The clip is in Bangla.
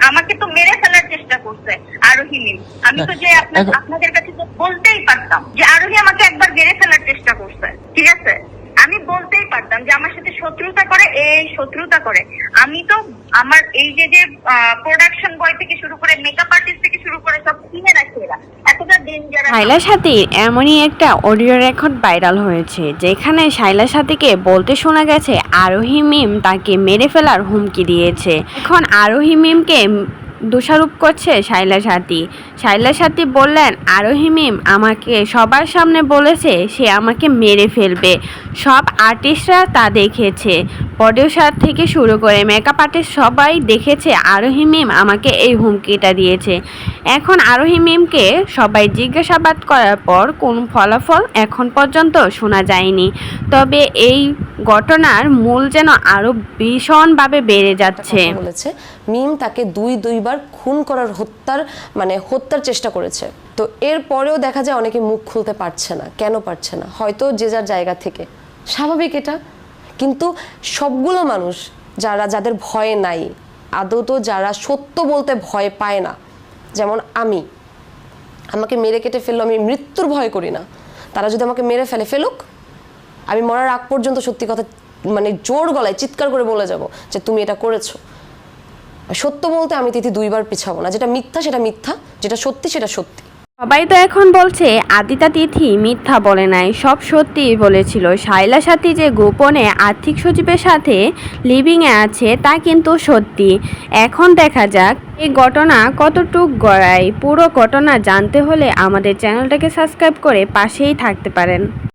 আমাকে তো মেরে ফেলার চেষ্টা করছে আরোহী মিম আমি তো যে আপনাদের কাছে তো বলতেই পারতাম যে আরোহী আমাকে একবার মেরে ফেলার চেষ্টা করছে ঠিক আছে? আমি বলতেই পারতাম যে আমার সাথে শত্রুতা করে এই শত্রুতা করে। আমি তো আমার এই যে যে প্রোডাকশন বয় থেকে শুরু করে মেকআপ আর্টিস্ট থেকে শুরু করে শাইলা সাথীর এমনই একটা অডিও রেকর্ড ভাইরাল হয়েছে, যেখানে শাইলা সাথীকে বলতে শোনা গেছে, আরোহী মিম তাকে মেরে ফেলার হুমকি দিয়েছে। এখন আরোহী মিমকে দোষারোপ করছে শাইলা সাথী। শাইলা সাথী বললেন আরোহী মিম আমাকে সবার সামনে বলেছে, সে আমাকে মেরে ফেলবে। সব আর্টিস্টরা তা দেখেছে। প্রডিউসার থেকে শুরু করে মেকআপ আর্টিস্ট সবাই দেখেছে আরোহী মিম আমাকে এই হুমকিটা দিয়েছে। এখন আরোহী মিমকে সবাই জিজ্ঞাসাবাদ করার পর কোন ফলাফল এখন পর্যন্ত শোনা যায়নি। তবে এই ঘটনার মূল যেন আরও ভীষণভাবে বেড়ে যাচ্ছে। বলেছে। মিম তাকে দুই দুইবার খুন করার হত্যার মানে হত্যার চেষ্টা করেছে। তো এর পরেও দেখা যায় অনেকে মুখ খুলতে পারছে না। কেন পারছে না? হয়তো যে যার জায়গা থেকে। স্বাভাবিক এটা। কিন্তু সবগুলো মানুষ যারা, যাদের ভয় নাই, আদৌ যারা সত্য বলতে ভয় পায় না, যেমন আমি, আমাকে মেরে কেটে ফেলল, আমি মৃত্যুর ভয় করি না। তারা যদি আমাকে মেরে ফেলে ফেলুক আমি মরার আগ পর্যন্ত সত্যি কথা মানে জোর গলায় চিৎকার করে বলে যাব যে তুমি এটা করেছ। সত্য বলতে আমি তিথি দুইবার পিছাবো না, যেটা মিথ্যা সেটা মিথ্যা, যেটা সত্যি সেটা সত্যি। সবাই তো এখন বলছে, আদিতা তিথি মিথ্যা বলে নাই, সব সত্যি বলেছিল। শাইলা সাথী যে গোপনে আর্থিক সচিবের সাথে লিভিংয়ে আছে, তা কিন্তু সত্যি। এখন দেখা যাক, এই ঘটনা কতটুক গড়ায়। পুরো ঘটনা জানতে হলে আমাদের চ্যানেলটাকে সাবস্ক্রাইব করে পাশেই থাকতে পারেন।